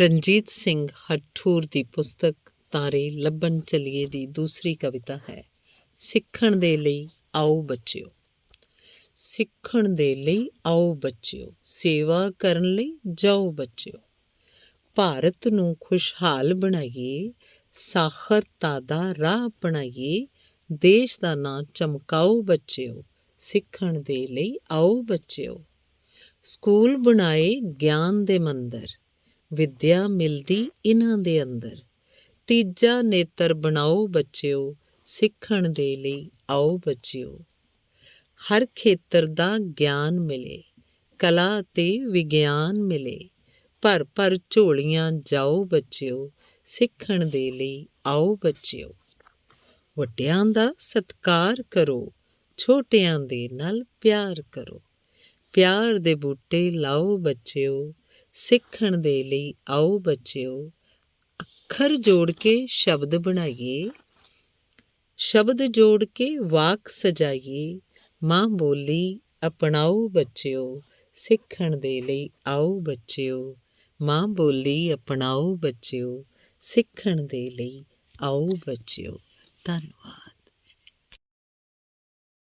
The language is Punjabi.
ਰਣਜੀਤ ਸਿੰਘ ਹਠੂਰ ਦੀ ਪੁਸਤਕ ਤਾਰੇ ਲੱਭਣ ਚਲੀਏ ਦੀ ਦੂਸਰੀ ਕਵਿਤਾ ਹੈ, ਸਿੱਖਣ ਦੇ ਲਈ ਆਓ ਬੱਚਿਓ। ਸਿੱਖਣ ਦੇ ਲਈ ਆਓ ਬੱਚਿਓ, ਸੇਵਾ ਕਰਨ ਲਈ ਜਾਓ ਬੱਚਿਓ। ਭਾਰਤ ਨੂੰ ਖੁਸ਼ਹਾਲ ਬਣਾਈਏ ਸਾਖਰਤਾ ਦਾ ਰਾਹ ਅਪਣਾਈਏ, ਦੇਸ਼ ਦਾ ਨਾਂ ਚਮਕਾਓ ਬੱਚਿਓ, ਸਿੱਖਣ ਦੇ ਲਈ ਆਓ ਬੱਚਿਓ। ਸਕੂਲ ਬਣਾਏ ਗਿਆਨ ਦੇ ਮੰਦਰ ਵਿੱਦਿਆ ਮਿਲਦੀ ਇਹਨਾਂ ਦੇ ਅੰਦਰ। ਤੀਜਾ ਨੇਤਰ ਬਣਾਓ ਬੱਚਿਓ, ਸਿੱਖਣ ਦੇ ਲਈ ਆਓ ਬੱਚਿਓ। ਹਰ ਖੇਤਰ ਦਾ ਗਿਆਨ ਮਿਲੇ, ਕਲਾ ਅਤੇ ਵਿਗਿਆਨ ਮਿਲੇ, ਭਰ ਭਰ ਝੋਲੀਆਂ ਜਾਓ ਬੱਚਿਓ, ਸਿੱਖਣ ਦੇ ਲਈ ਆਓ ਬੱਚਿਓ। ਵੱਡਿਆਂ ਦਾ ਸਤਿਕਾਰ ਕਰੋ, ਛੋਟਿਆਂ ਦੇ ਨਾਲ ਪਿਆਰ ਕਰੋ। ਪਿਆਰ ਦੇ ਬੂਟੇ ਲਾਓ ਬੱਚਿਓ ਸਿੱਖਣ ਦੇ ਲਈ ਆਓ ਬੱਚਿਓ, ਅੱਖਰ ਜੋੜ ਕੇ ਸ਼ਬਦ ਬਣਾਈਏ। ਸ਼ਬਦ ਜੋੜ ਕੇ ਵਾਕ ਸਜਾਈਏ। ਮਾਂ ਬੋਲੀ, ਅਪਣਾਓ ਬੱਚਿਓ, ਸਿੱਖਣ ਦੇ ਲਈ ਆਓ ਬੱਚਿਓ। ਮਾਂ ਬੋਲੀ, ਅਪਣਾਓ ਬੱਚਿਓ, ਸਿੱਖਣ ਦੇ ਲਈ ਆਓ ਬੱਚਿਓ। ਧੰਨਵਾਦ।